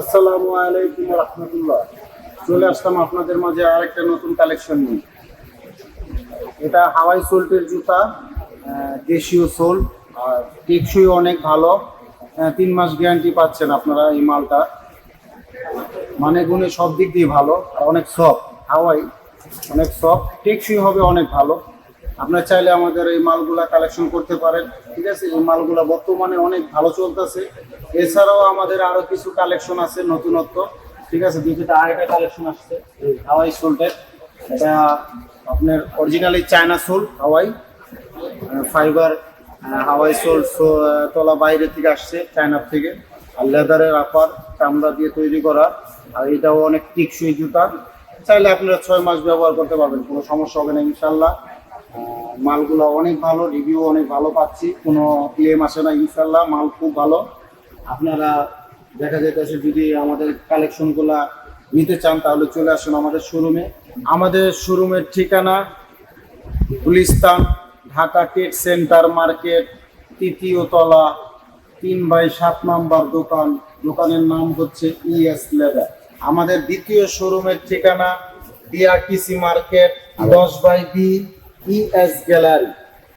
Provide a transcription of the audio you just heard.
আসসালামু আলাইকুম রহমতুল্লাহ। চলে আসলাম আপনাদের মাঝে আরেকটা নতুন কালেকশন নিয়ে। এটা হাওয়াই সোল্টের জুতা দেশীয় সোল, আর টেকসই অনেক ভালো। তিন মাস গ্যারান্টি পাচ্ছেন আপনারা এই মালটা। মানে গুণে সব দিক দিয়ে ভালো, আর অনেক সফট হাওয়াই, অনেক সফট টেকসই হবে অনেক ভালো। আপনারা চাইলে আমাদের এই মালগুলা কালেকশন করতে পারেন, ঠিক আছে? এই মালগুলা বর্তমানে অনেক ভালো চলতেছে। এছাড়াও আমাদের আরও কিছু কালেকশন আছে নতুনত্ব, ঠিক আছে? দুটোটা আরেকটা কালেকশন আসছে হাওয়াই সোলটের। এটা আপনার originally China sole, Hawaii fibre Hawaii sole তলা বাইরে থেকে আসছে চায়নার থেকে। আর লেদারের আপার চামড়া দিয়ে তৈরি করা, আর এটাও অনেক টিকসই জুতা। চাইলে আপনারা ছয় মাস ব্যবহার করতে পারবেন, কোনো সমস্যা হবে না, ইনশাল্লাহ। মালগুলো অনেক ভালো রিভিউ অনেক ভালো পাচ্ছি। কোনো ক্লেম আসে না ইনশাল্লাহ মাল খুব ভালো। আপনারা দেখা যাইতেছে যদি আমাদের কালেকশনগুলা নিতে চান, তাহলে চলে আসুন আমাদের শোরুমে আমাদের শোরুমের ঠিকানা গুলিস্তান, ঢাকা টেট সেন্টার মার্কেট, তৃতীয় তলা, তিন বাই সাত নাম্বার দোকান। দোকানের নাম হচ্ছে ইএস লেদার আমাদের দ্বিতীয় শোরুমের ঠিকানা ডিআরটিসি মার্কেট দশ বাই বি ইএস গ্যালারি